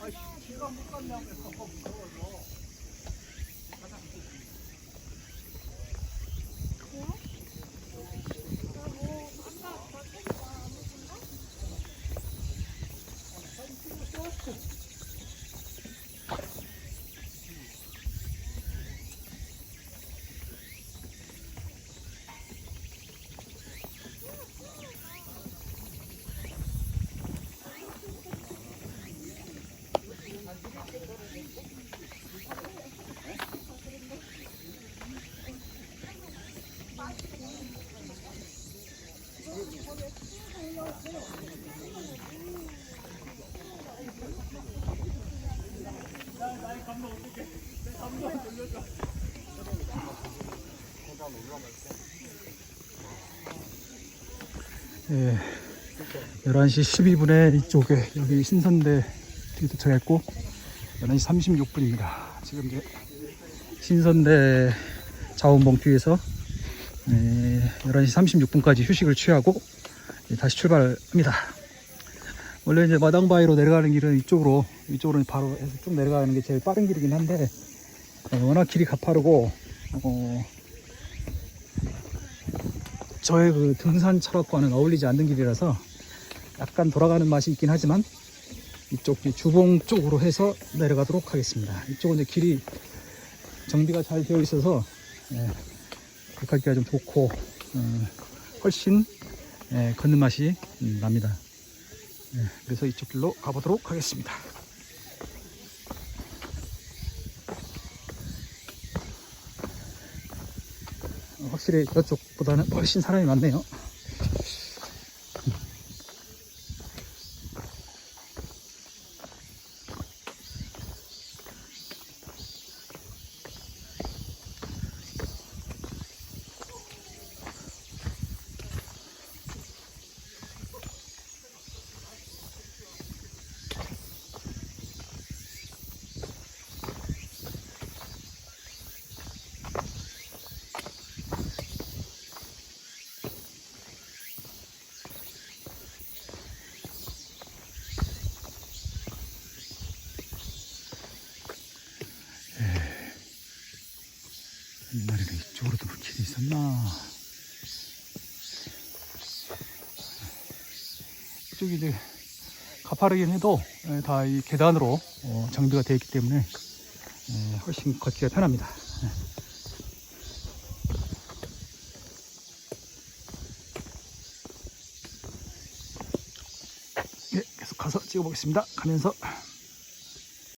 아이씨, 시간 못 갔냐고. 나 예, 11시 12분에 이쪽에 여기 신선대 뒤에 도착했고 11시 36분입니다. 지금 이제 신선대 자원봉 뒤에서 예, 11시 36분까지 휴식을 취하고 다시 출발합니다. 원래 이제 마당바위로 내려가는 길은 이쪽으로 이쪽으로 바로 해서 쭉 내려가는 게 제일 빠른 길이긴 한데 예, 워낙 길이 가파르고 어, 저의 그 등산 철학과는 어울리지 않는 길이라서 약간 돌아가는 맛이 있긴 하지만 이쪽 주봉 쪽으로 해서 내려가도록 하겠습니다. 이쪽은 이제 길이 정비가 잘 되어 있어서 예, 걷기가 좀 좋고 어, 훨씬 예, 걷는 맛이 음, 납니다. 예, 그래서 이쪽 길로 가보도록 하겠습니다. 어, 확실히 저쪽보다는 훨씬 사람이 많네요. 옛날에는 이쪽으로도 길이 있었나? 이쪽이 이제 가파르긴 해도 다 이 계단으로 어, 장비가 되어 있기 때문에 예, 훨씬 걷기가 편합니다. 예, 계속 가서 찍어보겠습니다. 가면서